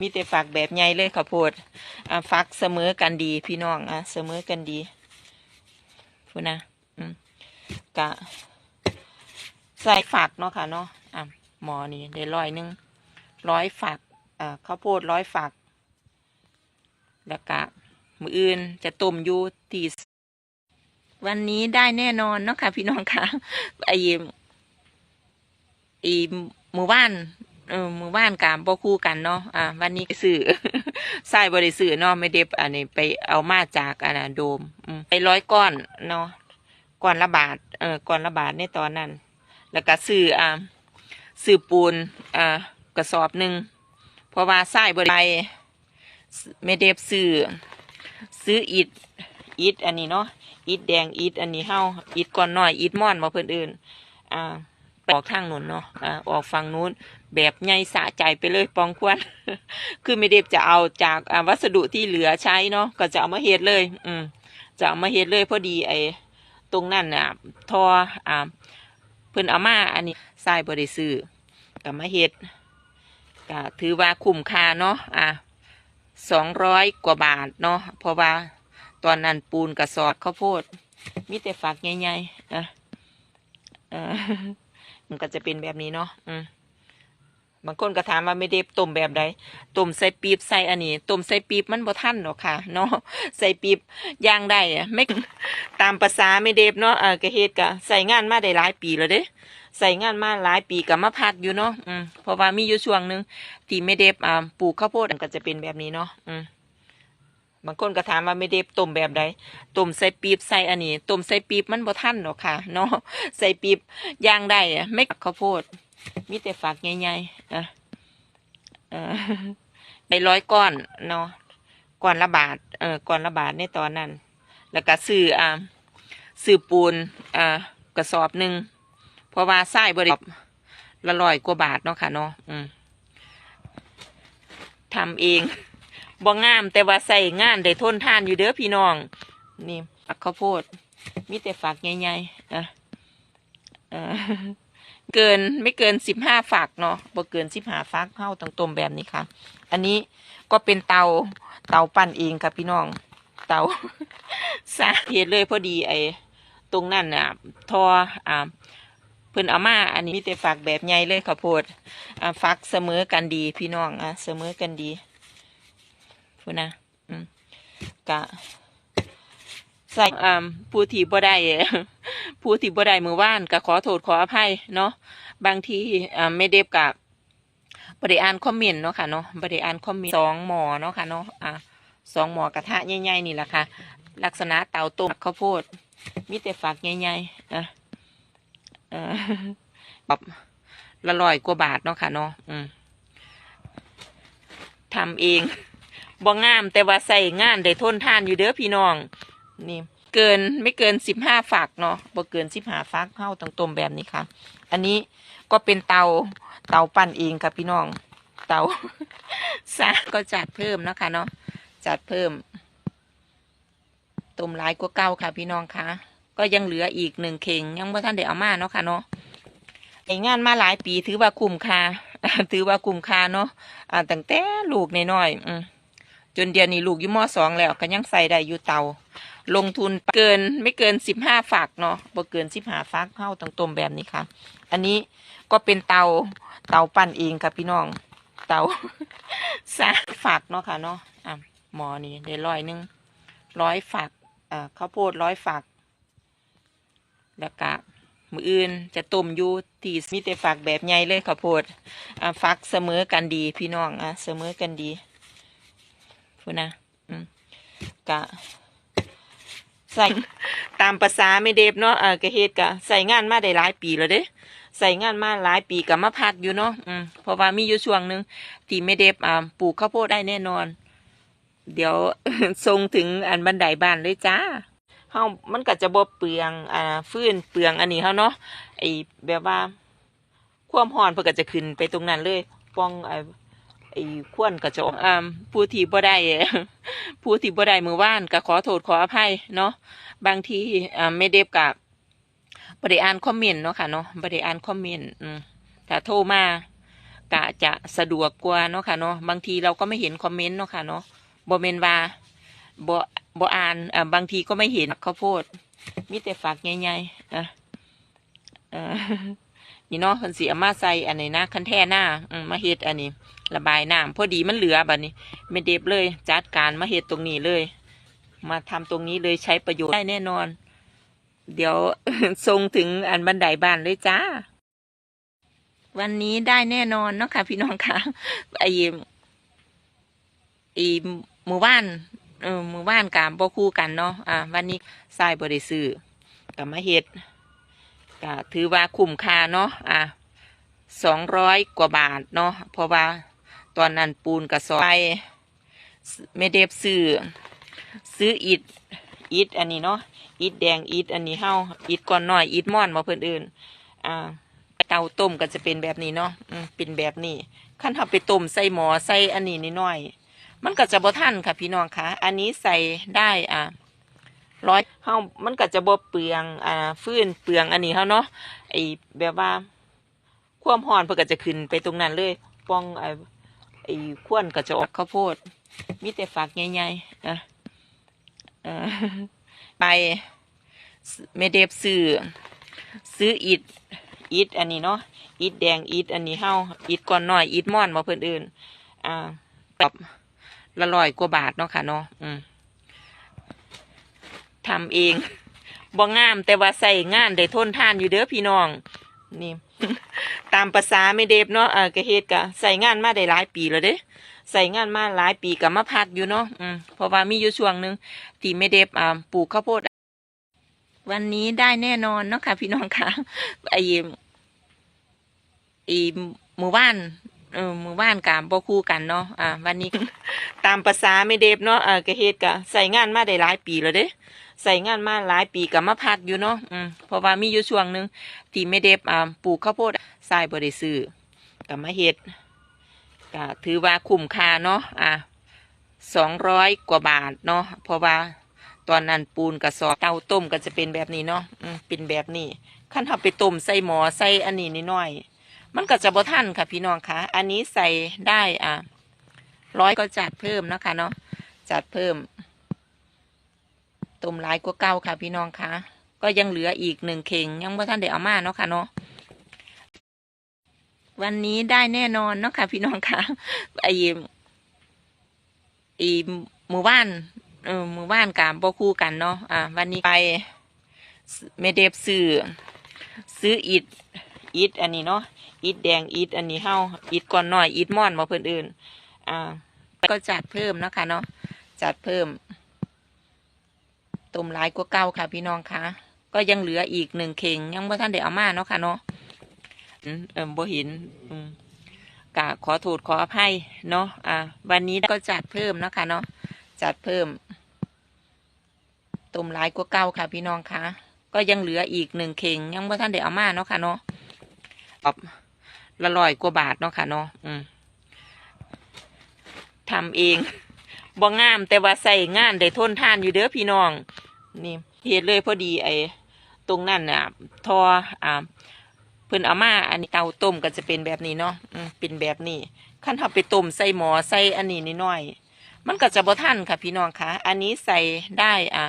มีแต่ฝักแบบใหญ่เลยข้าวโพดอ่าฝักเสมอกันดีพี่น้องอะเสมอกันดีพูดนะอืมกะใส่ฝักเนาะค่ะเนาะอะหมอนี่ได้ร้อยหนึ่งร้อยฝักอ่าข้าวโพดร้อยฝัก แล้วก็มืออื่นจะต้มอยู่ที่วันนี้ได้แน่นอนเนาะค่ะพี่น้องค่ะไอไอหมู่บ้าน เออมู่บ้านกับบ่คู่กันเนาะอ่าวันนี้ก็ซื้อใส่บริสื่อเนาะไม่ได้อันนี้ไปเอามาจากอันน่ะโดมอืมไปร้อยก้อนเนาะก้อนละบาทเออก้อนละบาทในตอนนั้น แล้วก็ซื้ออ่าซื้อปูนอ่ากระสอบหนึ่งเพราะว่าใส่บริไปไม่ได้ซื้อซื้ออิฐอิฐอันนี้เนาะอิฐแดงอิฐอันนี้เฮาอิฐก้อนน้อยอิฐม่อนมาเพิ่นอื่นอ่า ออกทางนู้นเนาะอ่าออกฝั่งนู้นแบบใหญ่สะใจไปเลยปองควรคือไม่เด็บจะเอาจากวัสดุที่เหลือใช้เนาะก็จะเอามาเฮ็ดเลย อืมจะเอามาเฮ็ดเลยพอดีไอ้ตรงนั้นน่ะ ทออ่าเพิ่นเอามาอันนี้ทรายบริซื้อกับมาเฮ็ดก็ถือว่าคุ้มค่าเนาะอ่าสองร้อยกว่าบาทเนาะเพราะว่าตอนนั้นปูนกระสอดข้าวโพด มีแต่ฝักใหญ่ๆอะเออ มันก็จะเป็นแบบนี้เนาะอืมบางคนก็ถามว่าไม่ได้ต้มแบบใดต้มใส่ปีบใส่อันนี้ต้มใส่ปีบมันบ่ทันหรอกค่ะ เนาะใส่ปีบย่างได้อะไม่ตามภาษาไม่เดบเนาะเออกระเฮ็ดกะใส่งานมาได้หลายปีแล้วเด้ใส่งานมาหลายปีก็มาพักอยู่เนาะอืมเพราะว่ามีอยู่ช่วงหนึ่งที่ไม่เดบอ่าปลูกข้าวโพดก็จะเป็นแบบนี้เนาะอืม บางคนก็ถามว่าไม่เดบต้มแบบใดต้มใส่ปีบใส่อันนี้ต้มใส่ปีบมันบ่ทันหรอกค่ะเนาะใส่ปีบย่างได้อะไม่ข้าวโพดมีแต่ฝักใหญ่ๆอะไปร้อยก้อนเนาะก้อนละบาทเออก้อนละบาทในตอนนั้น แล้วก็ซื้ออ่าซื้อปูนอ่ากระสอบหนึ่งเพราะว่าไส้บริละร้อยกว่าบาทเนาะค่ะเนาะอืมทำเอง บ่งามแต่ว่าใส่งานได้ทนทานอยู่เด้อพี่น้อง นี่ฝักข้าวโพด มีแต่ฝักใหญ่ๆอะเออเกินไม่เกินสิบห้าฝักเนาะบ่เกินสิบห้าฝักเข้าตรงตมแบบนี้ค่ะ อันนี้ก็เป็นเตาเตาปั่นเองค่ะพี่น้อง เตาสาเหตุเลยพอดีไอ้ตรงนั้นน่ะ ทออ่าเพิ่นเอามา อันนี้มีแต่ฝักแบบใหญ่เลยข้าวโพดอ่าฝักเสมอกันดีพี่น้องอะเสมอกันดี พูดนะกะใส่อ่าผู้ที่บ่ได้ผู้ที่บ่ได้มือว่านก็ขอโทษขออภัยเนาะบางทีอ่าไม่เด็บกับบ่ได้อ่านคอมเมนต์เนาะค่ะเนาะบ่ได้อ่านคอมเมนต์สองหมอเนาะค่ะเนาะอ่าสองหมอกระทะใหญ่ๆนี่แหละค่ะ ลักษณะเตาต้มข้าวโพดมีแต่ฝักใหญ่ๆอะแบบละร้อยกว่าบาทเนาะค่ะเนาะอืมทำเอง บ่งามแต่ว่าใส่งานได้ทนทานอยู่เด้อพี่น้อง นี่เกินไม่เกินสิบห้าฝักเนาะบ่เกินสิบห้าฝักเข้าตรงตมแบบนี้ค่ะ อันนี้ก็เป็นเตาเตาปั่นเองค่ะพี่น้อง เตาซาก็จัดเพิ่มนะคะเนาะจัดเพิ่มต้มหลายกว่าเก้าค่ะพี่น้องค่ะ ก็ยังเหลืออีกหนึ่งเข่งยังว่าท่านได้เอามาเนาะค่ะเนาะไองานมาหลายปีถือว่าคุ้มค่าถือว่าคุ้มค่าเนาะตั้งแต่ลูกน้อยๆอืม จนเดียวนี้ลูกอยู่มอสองแล้วก็ยังใส่ได้อยู่เตา ลงทุนเกินไม่เกินสิบห้าฝักเนาะบ่เกินสิบห้าฝักเข้าตรงตมแบบนี้ค่ะ อันนี้ก็เป็นเตาเตาปั่นเองค่ะพี่น้อง เตาสาฝักเนาะค่ะเนาะอะหมอนี่ได้ร้อยหนึ่งร้อยฝักอ่าข้าวโพดร้อยฝักแล้วก็มืออื่นจะต้มอยู่ที่มีแต่ฝักแบบใหญ่เลยข้าวโพดอ่าฝักเสมอกันดีพี่น้องอะเสมอกันดี พูดนะอืมกะใส่ตามภาษาไม่เดบเนาะเออกระเฮ็ดกะใส่งานมาได้หลายปีแล้วเด้ใส่งานมาหลายปีกับมาพักอยู่เนาะอืมเพราะว่ามีอยู่ช่วงหนึ่งที่ไม่เดบอ่าปลูกข้าวโพดได้แน่นอน เดี๋ยวส่งถึงอันบันไดบ้านเลยจ้าเฮามันก็จะบ่เปลืองอ่าฟื้นเปลืองอันนี้เฮาเนาะไอแบบว่า ความร้อนเพิ่นก็จะขึ้นไปตรงนั้นเลยป้องไอ ไอ้ควนก็จะออกอ่าผู้ที่บ่ได้ผู้ที่บ่ได้มือว่านก็ขอโทษขออภัยเนาะบางทีอ่าไม่เด็บกับบ่ได้อ่านคอมเมนต์เนาะค่ะเนาะบ่ได้อ่านคอมเมนต์อืมถ้าโทรมากะจะสะดวกกว่าเนาะค่ะเนาะบางทีเราก็ไม่เห็นคอมเมนต์เนาะค่ะเนาะบ่เมนว่าบ่บ่อ่านอ่าบางทีก็ไม่เห็นข้าวโพดมีแต่ฝักใหญ่ๆอะเออ นี่เนาะเพิ่นสิเอามาใส่อันนี้นะคันแท่หน้าอืมาเฮ็ดอันนี้ ระบายน้ำพอดีมันเหลือบัดนี้ไม่เด็บเลย จัดการมาเฮ็ดตรงนี้เลย มาทำตรงนี้เลยใช้ประโยชน์ได้แน่นอน เดี๋ยวส่งถึงอันบันไดบ้านเลยจ้า วันนี้ได้แน่นอนเนาะค่ะ พี่น้องค่ะไอไอหมู่บ้านเออหมู่บ้านกับบ่คู่กันเนาะอ่าวันนี้ทรายบริสื่อกับมาเฮ็ด ก็ถือว่าคุ้มค่าเนาะอ่าสองร้อยกว่าบาทเนาะเพราะว่าตอนนั้นปูนกับซอยไม่เดบซื้อซื้ออิฐอิฐอันนี้เนาะอิฐแดงอิฐอันนี้เฮาอิฐก้อนหน้อยอิฐม่อนมาเพิ่นอื่นอ่าเตาต้มก็จะเป็นแบบนี้เนาะอืมเป็นแบบนี้ขั้นทำไปต้มใส่หมอใส่อันนี้นิดหน่อย มันก็จะบ่ทันค่ะพี่น้องคะอันนี้ใส่ได้อ่า ร้อยเฮามันก็จะบ่เปลืองอ่าฟื้นเปลืองอันนี้เฮาเนาะไอแบบว่า ความร้อนเพิ่นก็จะขึ้นไปตรงนั้นเลยป้องไอไอควนก็จะออกข้าวโพด มีแต่ฝักใหญ่ๆนะเออไปเมเดฟซื้อซื้ออิฐอิฐอันนี้เนาะอิฐแดงอิฐอันนี้เฮาอิฐก้อนหน้อยอิฐม่อนมาเพิ่อนอื่น อ่ากับละร้อยกว่าบาทเนาะค่ะเนาะอืม ทำเองบ่งามแต่ว่าใส่งานได้ทนทานอยู่เด้อพี่น้อง นี่ ตามภาษาไม่เดบเนาะเออกระเฮ็ดกะใส่งานมาได้หลายปีแล้วเด้ใส่งานมาหลายปีกับมาพักอยู่เนาะอืมเพราะว่ามีอยู่ช่วงหนึ่งที่ไม่เดบอ่าปลูกข้าวโพด วันนี้ได้แน่นอนเนาะค่ะ พี่น้องค่ะไอไอหมู่บ้านเออหมู่บ้านกับบ่คู่กันเนาะอ่าวันนี้ตามภาษาไม่เดบเนาะเออกระเฮ็ดกะใส่งานมาได้หลายปีแล้วเด้ ใส่งานมาหลายปีกับมาพักอยู่เนาะอืมเพราะว่ามีอยู่ช่วงหนึ่งที่ไม่เดบอ่าปลูกข้าวโพดทรายบริซื้อกับมาเฮ็ดก็ถือว่าคุ้มค่าเนาะอะสองร้อยกว่าบาทเนาะเพราะว่าตอนนั้นปูนกับซอเตาต้มก็จะเป็นแบบนี้เนาะอืมเป็นแบบนี้ขั้นทำไปต้มใส่หมอใส่อันนี้นิดหน่อย มันก็จะบ่ทันค่ะพี่น้องคะอันนี้ใส่ได้อะร้อยก็จัดเพิ่มนะคะเนาะจัดเพิ่ม ต้มหลายกว่าเก่าค่ะ พี่น้องคะก็ยังเหลืออีกหนึ่งเข่งยังบ่าทันได้เอามาเนาะค่ะเนาะวันนี้ได้แน่นอนเนาะค่ะ พี่น้องค่ะไอไอหมู่บ้านเออหมู่บ้านกับบ่คู่กันเนาะอ่า วันนี้ไปเมเดฟซื้อซื้ออิฐอิฐอันนี้เนาะอิฐแดงอิฐอันนี้เฮาอิฐก้อนหน้อยอิฐม่อนมาเพิ่อนอื่น อ่า ก็จัดเพิ่มเนาะค่ะเนาะจัดเพิ่ม ต้มหลายกว่าเก่าค่ะ พี่น้องคะก็ยังเหลืออีกหนึ่งเข่งยังบ่ทันได้เอามาเนาะค่ะเนาะอืมเออบ่เห็นกะขอโทษขออภัยเนาะอ่า วันนี้ก็จัดเพิ่มเนาะค่ะเนาะจัดเพิ่มต้มหลายกว่าเก่าค่ะ พี่น้องคะก็ยังเหลืออีกหนึ่งเข่งยังบ่ทันได้เอามาเนาะค่ะเนาะออบละร้อยกว่าบาทเนาะค่ะเนาะอืมทำเองบ่งามแต่ว่าใส่งานได้ทนทานอยู่เด้อพี่น้อง นี่เฮ็ดเลยพอดีไอ้ตรงนั้นน่ะทออ่าเพิ่นเอามาอันนี้เตาต้มก็จะเป็นแบบนี้เนาะอืมเป็นแบบนี้ขั้นทำไปต้มใส่หมอใส่อันนี้นิดหน่อย มันก็จะบ่ทันค่ะพี่น้องคะอันนี้ใส่ได้อะ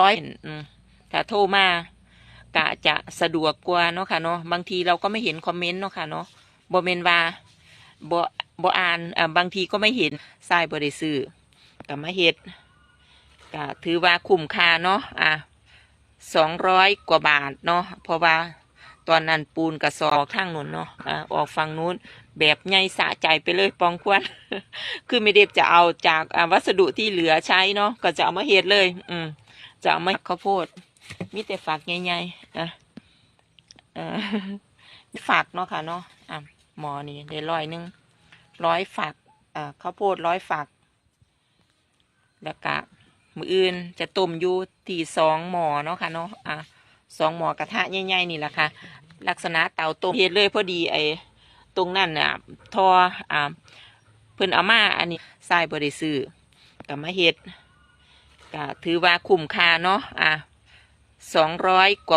ร้อยอืมถ้าโทรมากะจะสะดวกกว่าเนาะค่ะเนาะบางทีเราก็ไม่เห็นคอมเมนต์เนาะค่ะเนาะบ่เมนว่าบ่บ่อ่านอ่าบางทีก็ไม่เห็นทรายบ่ได้ซื้อก็มาเฮ็ด ก็ถือว่าคุ้มค่าเนาะอะสองร้อยกว่าบาทเนาะเพราะว่าตอนนั้นปูนกระสอบออกทางนู้นเนาะอ่าออกฝั่งนู้นแบบใหญ่สะใจไปเลยปองควนคือไม่ได้จะเอาจากวัสดุที่เหลือใช้เนาะก็จะเอามาเฮ็ดเลย อืมจะเอามาข้าวโพดมีแต่ฝักใหญ่ๆอะเออฝักเนาะค่ะเนาะอะหมอนี่ได้ร้อยหนึ่งร้อยฝักอ่าข้าวโพดร้อยฝักแล้วก็ มืออื่นจะต้มอยู่ที่สองหมอเนาะค่ะเนาะอะสองหมอกระทะใหญ่ๆนี่แหละค่ะ ลักษณะเตาต้มเฮ็ดเลยพอดีไอ้ตรงนั้นน่ะทออ่าเพิ่นเอามาอันนี้ทรายบริซื้อกับมาเฮ็ดก็ถือว่าคุ้มค่าเนาะอ่าสองร้อยกว่า